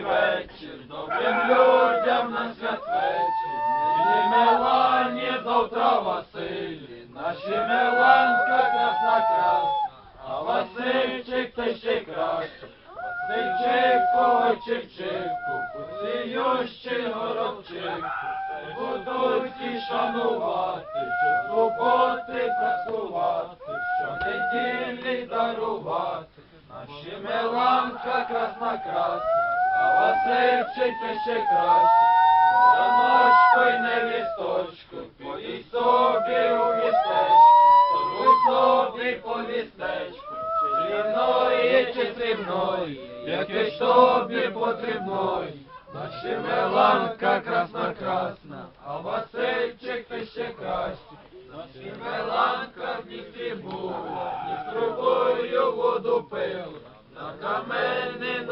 вечір, добрим людям на святвечір. І Мелані завтра Василі, наші Меланська красна красна, а Васильчик та ще краще. Васильчику, Чик-чику, поціющий горобчику, будуть і шанувати, що суботи працювати, що неділі дарувати. Наші Меланка красна красна, Васильчик та ще краще. Яночко й невісточку, поїдь собі у містечко, торгуй собі по містечку, срібної чи срібної, яке ж тобі потрібної. Наші Меланка красна красна, а Васильчик ти ще кращий. Наші Меланка в Дністрі була, з трубою воду пила, на камені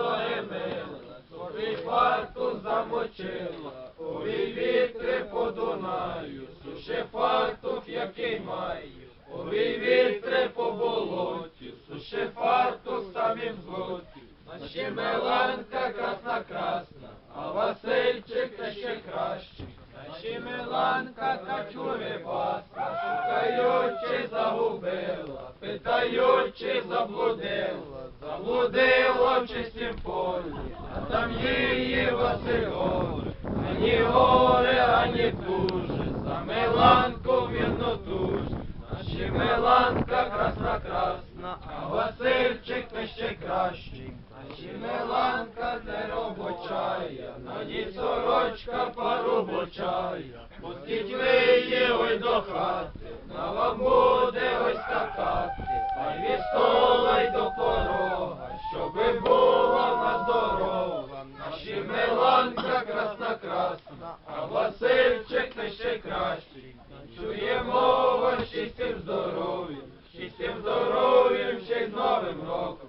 замочила, Ой вітри по Дунаю, суши фартух, який має, Ой вітри по болоті, суши фартух самим злоті. Наші Меланка красна красна, а Васильчик та ще кращий. Наші Меланка та чурибаска, шукаючи загубила, питаючи заблудила, заблудила в чистім полі, а там її Васильові, ані горе, ані дуже, за Меланку вірно дуже. Наші Меланка красна красна, а Васильчик та ще кращий. Наші Меланка не робочая, на ній сорочка поробочая. Пустіть ви її ой до хати, стола й до порога, щоби була вона здорова. Наші Меланка красна красна, а Васильчик не ще кращий. Чуємо вас чистим здоров'ям, чистим здоров'ям, ще й з Новим роком.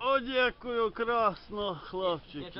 О, дякую, красно, хлопчики.